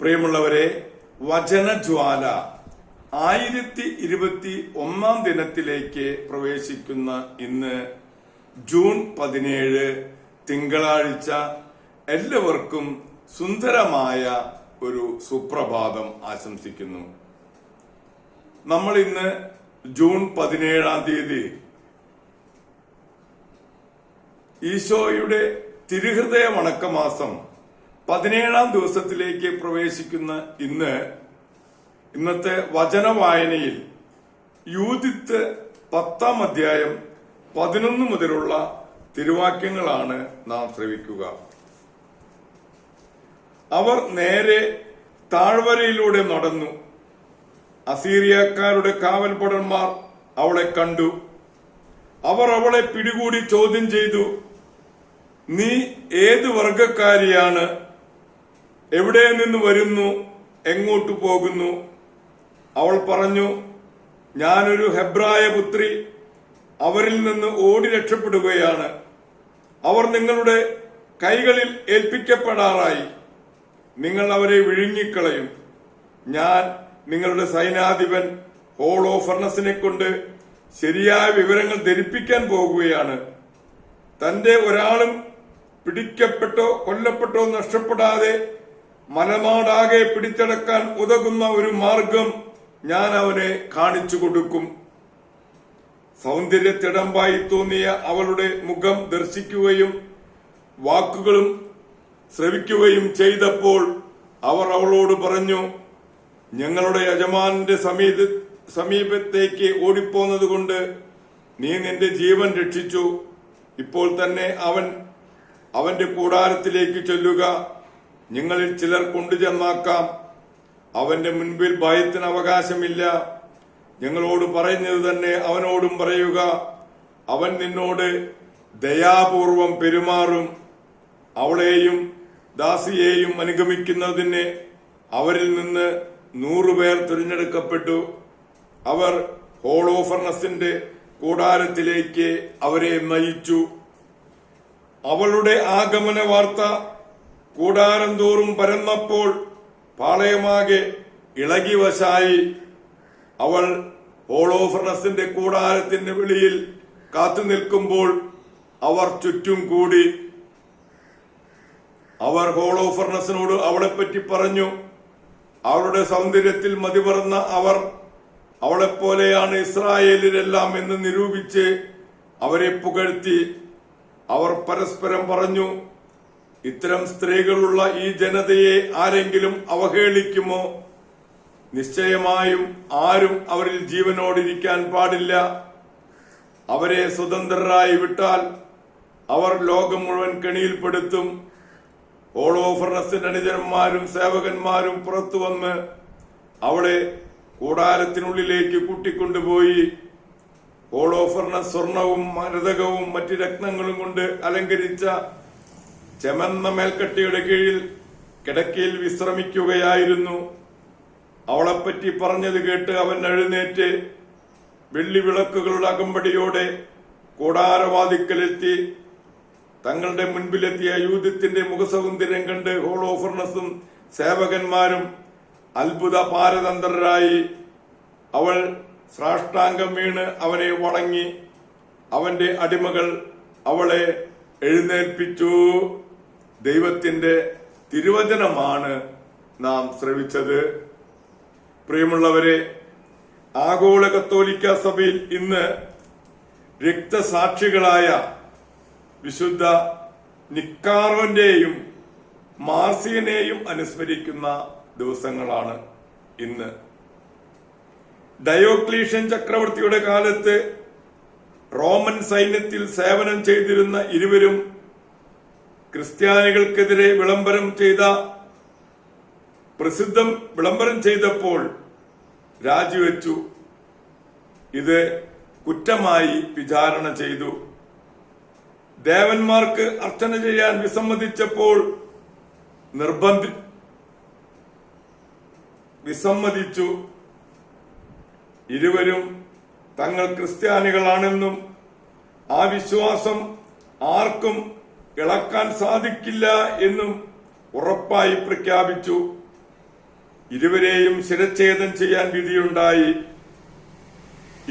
പ്രിയമുള്ളവരെ വചനജ്വാല ആയിരത്തി ഇരുപത്തി ഒന്നാം ദിനത്തിലേക്ക് പ്രവേശിക്കുന്ന ഇന്ന് ജൂൺ പതിനേഴ് തിങ്കളാഴ്ച എല്ലാവർക്കും സുന്ദരമായ ഒരു സുപ്രഭാതം ആശംസിക്കുന്നു. നമ്മൾ ഇന്ന് ജൂൺ പതിനേഴാം തീയതി ഈശോയുടെ തിരുഹൃദയ വണക്കമാസം പതിനേഴാം ദിവസത്തിലേക്ക് പ്രവേശിക്കുന്ന ഇന്ന് ഇന്നത്തെ വചന വായനയിൽ യൂതിത്ത് പത്താം അധ്യായം പതിനൊന്ന് മുതലുള്ള തിരുവാക്യങ്ങളാണ് നാം ശ്രവിക്കുക. അവർ നേരെ താഴ്വരയിലൂടെ നടന്നു. അസീറിയക്കാരുടെ കാവൽപടന്മാർ അവളെ കണ്ടു. അവർ അവളെ പിടികൂടി ചോദ്യം ചെയ്തു നീ ഏത് വർഗക്കാരിയാണ് എവിടെ നിന്ന് വരുന്നു? എങ്ങോട്ട് പോകുന്നു? അവൾ പറഞ്ഞു ഞാനൊരു ഹെബ്രായ പുത്രി. അവരിൽ നിന്ന് ഓടി രക്ഷപ്പെടുകയാണ്. അവർ നിങ്ങളുടെ കൈകളിൽ ഏൽപ്പിക്കപ്പെടാറായി. നിങ്ങൾ അവരെ വിഴുങ്ങിക്കളയും. ഞാൻ നിങ്ങളുടെ സൈനാധിപൻ ഹോളോ ഫർണസിനെ കൊണ്ട് ശരിയായ വിവരങ്ങൾ ധരിപ്പിക്കാൻ പോകുകയാണ്. തന്റെ ഒരാളും പിടിക്കപ്പെട്ടോ കൊല്ലപ്പെട്ടോ നഷ്ടപ്പെടാതെ മലനാടാകെ പിടിച്ചടക്കാൻ ഉതകുന്ന ഒരു മാർഗം ഞാൻ അവനെ കാണിച്ചു കൊടുക്കും. സൗന്ദര്യത്തിടമ്പായി തോന്നിയ അവളുടെ മുഖം ദർശിക്കുകയും വാക്കുകളും ശ്രവിക്കുകയും ചെയ്തപ്പോൾ അവർ അവളോട് പറഞ്ഞു ഞങ്ങളുടെ യജമാനന്റെ സമീപ സമീപത്തേക്ക് ഓടിപ്പോന്നത് കൊണ്ട് നീ നിന്റെ ജീവൻ രക്ഷിച്ചു. ഇപ്പോൾ തന്നെ അവൻ അവന്റെ കൂടാരത്തിലേക്ക് ചെല്ലുക. നിങ്ങളിൽ ചിലർ കൊണ്ടുചെന്നാക്കാം. അവന്റെ മുൻപിൽ ഭയത്തിന് അവകാശമില്ല ഞങ്ങളോട് പറയുന്നത് തന്നെ അവനോടും പറയുക. അവൻ നിന്നോട് ദയാപൂർവം പെരുമാറും. അവളെയും ദാസിയെയും അനുഗമിക്കുന്നതിന് അവരിൽ നിന്ന് നൂറുപേർ തിരഞ്ഞെടുക്കപ്പെട്ടു. അവർ ഹോളോഫർണസിന്റെ കൂടാരത്തിലേക്ക് അവരെ നയിച്ചു. അവളുടെ ആഗമന വാർത്ത കൂടാരം തോറും പരന്നപ്പോൾ പാളയമാകെ ഇളകിവശായി. അവൾ ഹോളോഫർണസിന്റെ കൂടാരത്തിന്റെ വെളിയിൽ കാത്തു നിൽക്കുമ്പോൾ അവർ ചുറ്റും കൂടി. അവർ ഹോളോഫർണസിനോട് അവളെപ്പറ്റി പറഞ്ഞു. അവളുടെ സൗന്ദര്യത്തിൽ മതിമറന്ന അവർ അവളെപ്പോലെയാണ് ഇസ്രായേലിലെല്ലാം എന്ന് നിരൂപിച്ച് അവരെ പുകഴ്ത്തി. അവർ പരസ്പരം പറഞ്ഞു ഇത്തരം സ്ത്രീകളുള്ള ഈ ജനതയെ ആരെങ്കിലും അവഹേളിക്കുമോ? നിശ്ചയമായും ആരും അവരിൽ ജീവനോടിരിക്കാൻ പാടില്ല. അവരെ സ്വതന്ത്രരായി വിട്ടാൽ അവർ ലോകം മുഴുവൻ കെണിയിൽപ്പെടുത്തും. ഓളോഫർണസിന്റെ അനുജന്മാരും സേവകന്മാരും പുറത്തു വന്ന് അവളെ കൂടാരത്തിനുള്ളിലേക്ക് കൂട്ടിക്കൊണ്ടുപോയി. ഓളോഫർണസ് സ്വർണവും മരതകവും മറ്റു രത്നങ്ങളും കൊണ്ട് അലങ്കരിച്ച ചെമന്ന മേൽക്കട്ടിയുടെ കീഴിൽ കിടക്കയിൽ വിശ്രമിക്കുകയായിരുന്നു. അവളെപ്പറ്റി പറഞ്ഞത് കേട്ട് അവൻ എഴുന്നേറ്റ് വെള്ളി വിളക്കുകളുടെ അകമ്പടിയോടെ കൂടാരവാതിക്കലെത്തി. തങ്ങളുടെ മുൻപിലെത്തിയ യൂഥത്തിന്റെ മുഖസൗന്ദര്യം കണ്ട് ഹോളോഫർണസും സേവകന്മാരും അത്ഭുത പാരതന്ത്രരായി. അവൾ സാഷ്ടാംഗം വീണ് അവനെ വണങ്ങി. അവന്റെ അടിമകൾ അവളെ എഴുന്നേൽപ്പിച്ചു. ദൈവത്തിന്റെ തിരുവചനമാണ് നാം ശ്രവിച്ചത്. പ്രിയമുള്ളവരെ ആഗോള കത്തോലിക്ക സഭയിൽ ഇന്ന് രക്തസാക്ഷികളായ വിശുദ്ധ നിക്കാറോന്റെയും മാർസിയനെയും അനുസ്മരിക്കുന്ന ദിവസങ്ങളാണ് ഇന്ന്. ഡയോക്ലീഷ്യൻ ചക്രവർത്തിയുടെ കാലത്ത് റോമൻ സൈന്യത്തിൽ സേവനം ചെയ്തിരുന്ന ഇരുവരും ക്രിസ്ത്യാനികൾക്കെതിരെ വിളംബരം ചെയ്ത പ്രസിദ്ധം വിളംബരം ചെയ്തപ്പോൾ രാജിവെച്ചു. ഇത് കുറ്റമായി വിചാരണ ചെയ്തു. ദേവന്മാർക്ക് അർച്ചന ചെയ്യാൻ വിസമ്മതിച്ചപ്പോൾ നിർബന്ധി വിസമ്മതിച്ചു. ഇരുവരും തങ്ങൾ ക്രിസ്ത്യാനികളാണെന്നും ആ വിശ്വാസം ആർക്കും ഇളക്കാൻ സാധിക്കില്ല എന്നും ഉറപ്പായി പ്രഖ്യാപിച്ചു. ഇരുവരെയും ശിരച്ഛേദം ചെയ്യാൻ വിധിയുണ്ടായി.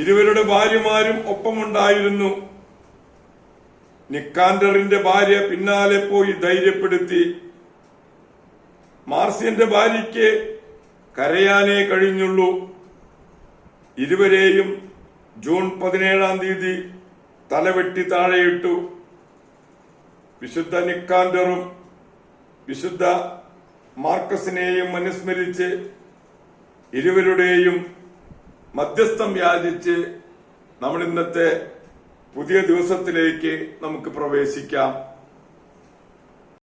ഇരുവരുടെ ഭാര്യമാരും ഒപ്പമുണ്ടായിരുന്നു. നിക്കാൻഡറിന്റെ ഭാര്യ പിന്നാലെ പോയി ധൈര്യപ്പെടുത്തി. മാർസിയന്റെ ഭാര്യയ്ക്ക് കരയാനേ കഴിഞ്ഞുള്ളൂ. ഇരുവരെയും ജൂൺ പതിനേഴാം തീയതി തലവെട്ടി താഴെയിട്ടു. വിശുദ്ധ നിക്കാൻഡറും വിശുദ്ധ മാർക്കസിനെയും അനുസ്മരിച്ച് ഇരുവരുടെയും മധ്യസ്ഥം യാചിച്ച് നമ്മൾ ഇന്നത്തെ പുതിയ ദിവസത്തിലേക്ക് നമുക്ക് പ്രവേശിക്കാം.